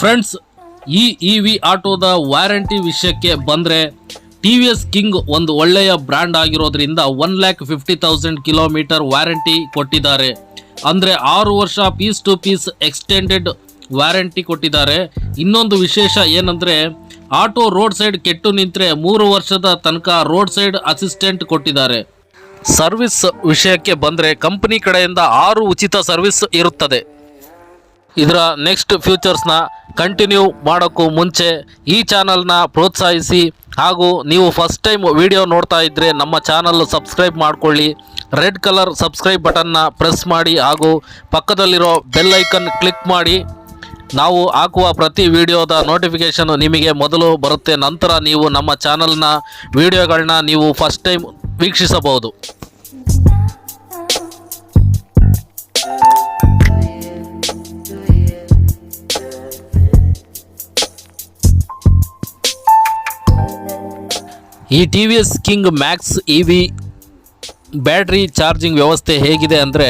Friends ಈ E V ಆಟೋದ warranty ವಿಷಯಕ್ಕೆ ಬಂದರೆ ಟಿ ವಿ ಎಸ್ ಕಿಂಗ್ ಒಂದು ಒಳ್ಳೆಯ ಬ್ರ್ಯಾಂಡ್ ಆಗಿರೋದ್ರಿಂದ one lakh fifty thousand kilometre warranty ಕೊಟ್ಟಿದ್ದಾರೆ. ಅಂದರೆ ಆರು ವರ್ಷ piece to piece extended warranty ಕೊಟ್ಟಿದ್ದಾರೆ. ಇನ್ನೊಂದು ವಿಶೇಷ ಏನಂದರೆ ಆಟೋ ರೋಡ್ ಸೈಡ್ ಕೆಟ್ಟು ನಿಂತರೆ ಮೂರು ವರ್ಷದ ತನಕ ರೋಡ್ ಸೈಡ್ ಅಸಿಸ್ಟೆಂಟ್ ಕೊಟ್ಟಿದ್ದಾರೆ. ಸರ್ವಿಸ್ ವಿಷಯಕ್ಕೆ ಬಂದರೆ ಕಂಪನಿ ಕಡೆಯಿಂದ ಆರು ಉಚಿತ ಸರ್ವಿಸ್ ಇರುತ್ತದೆ. ಇದರ ನೆಕ್ಸ್ಟ್ ಫ್ಯೂಚರ್ಸ್ನ ಕಂಟಿನ್ಯೂ ಮಾಡೋಕ್ಕೂ ಮುಂಚೆ ಈ ಚಾನಲ್ನ ಪ್ರೋತ್ಸಾಹಿಸಿ ಹಾಗೂ ನೀವು ಫಸ್ಟ್ ಟೈಮ್ ವಿಡಿಯೋ ನೋಡ್ತಾ ಇದ್ದರೆ ನಮ್ಮ ಚಾನಲ್ ಸಬ್ಸ್ಕ್ರೈಬ್ ಮಾಡಿಕೊಳ್ಳಿ. ರೆಡ್ ಕಲರ್ ಸಬ್ಸ್ಕ್ರೈಬ್ ಬಟನ್ನ ಪ್ರೆಸ್ ಮಾಡಿ ಹಾಗೂ ಪಕ್ಕದಲ್ಲಿರೋ ಬೆಲ್ ಐಕನ್ ಕ್ಲಿಕ್ ಮಾಡಿ. ನಾವು ಹಾಕುವ ಪ್ರತಿ ವಿಡಿಯೋದ ನೋಟಿಫಿಕೇಷನ್ ನಿಮಗೆ ಮೊದಲು ಬರುತ್ತೆ. ನಂತರ ನೀವು ನಮ್ಮ ಚಾನಲ್ನ ವಿಡಿಯೋಗಳನ್ನ ನೀವು ಫಸ್ಟ್ ಟೈಮ್ ವೀಕ್ಷಿಸಬಹುದು. ಈ T V S King Max E V battery charging ವ್ಯವಸ್ಥೆ ಹೇಗಿದೆ ಅಂದರೆ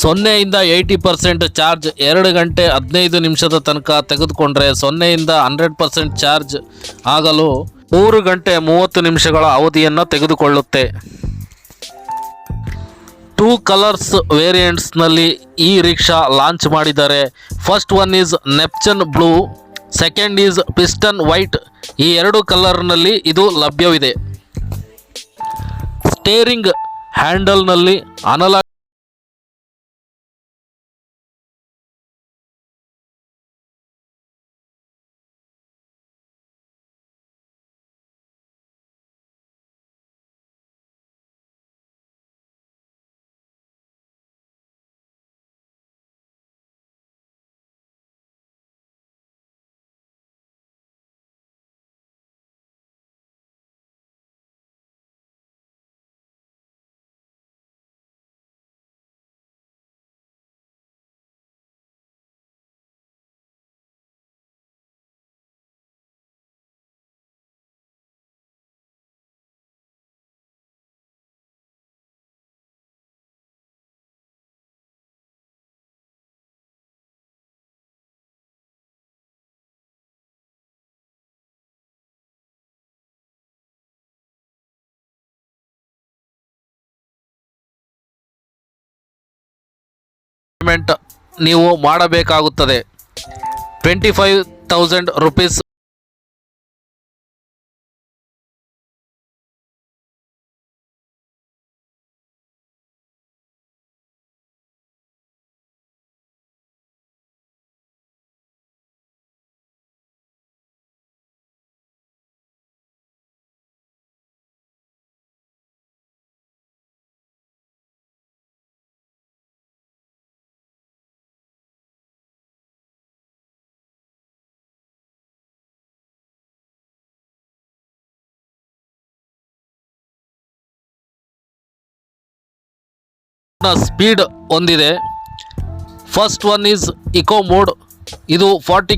ಸೊನ್ನೆಯಿಂದ ಏಯ್ಟಿ ಪರ್ಸೆಂಟ್ ಚಾರ್ಜ್ ಎರಡು ಗಂಟೆ ಹದಿನೈದು ನಿಮಿಷದ ತನಕ ತೆಗೆದುಕೊಂಡ್ರೆ ಸೊನ್ನೆಯಿಂದ ಹಂಡ್ರೆಡ್ ಪರ್ಸೆಂಟ್ ಚಾರ್ಜ್ ಆಗಲು ಮೂರು ಗಂಟೆ ಮೂವತ್ತು ನಿಮಿಷಗಳ ಅವಧಿಯನ್ನು ತೆಗೆದುಕೊಳ್ಳುತ್ತೆ. ಟೂ ಕಲರ್ಸ್ ವೇರಿಯಂಟ್ಸ್ನಲ್ಲಿ ಈ ರಿಕ್ಷಾ ಲಾಂಚ್ ಮಾಡಿದ್ದಾರೆ first one is Neptune blue second is piston white ಈ ಎರಡು ಕಲರ್ನಲ್ಲಿ ಇದು ಲಭ್ಯವಿದೆ. ಸ್ಟೇರಿಂಗ್ ಹ್ಯಾಂಡಲ್ನಲ್ಲಿ ಅನಲಾಗ್ ಪೇಮೆಂಟ್ ನೀವು ಮಾಡಬೇಕಾಗುತ್ತದೆ. Twenty five thousand rupees speed ಹೊಂದಿದೆ first one is eco mode ಇದು ಫಾರ್ಟಿ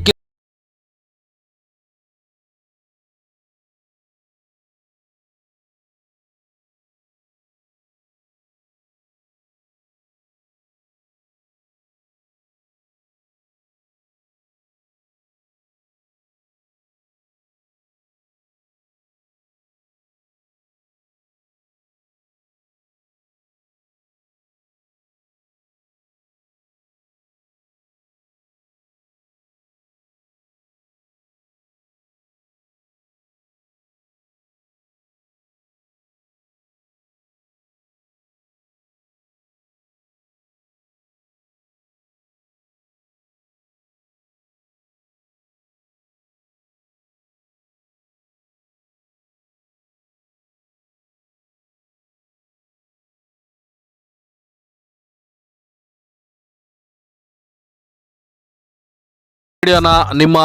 ವಿಡಿಯೋನ ನಿಮ್ಮ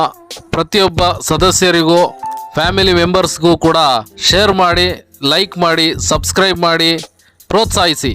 ಪ್ರತಿಯೊಬ್ಬ ಸದಸ್ಯರಿಗೂ ಫ್ಯಾಮಿಲಿ ಮೆಂಬರ್ಸ್ಗೂ ಕೂಡ ಶೇರ್ ಮಾಡಿ ಲೈಕ್ ಮಾಡಿ ಸಬ್ಸ್ಕ್ರೈಬ್ ಮಾಡಿ ಪ್ರೋತ್ಸಾಹಿಸಿ.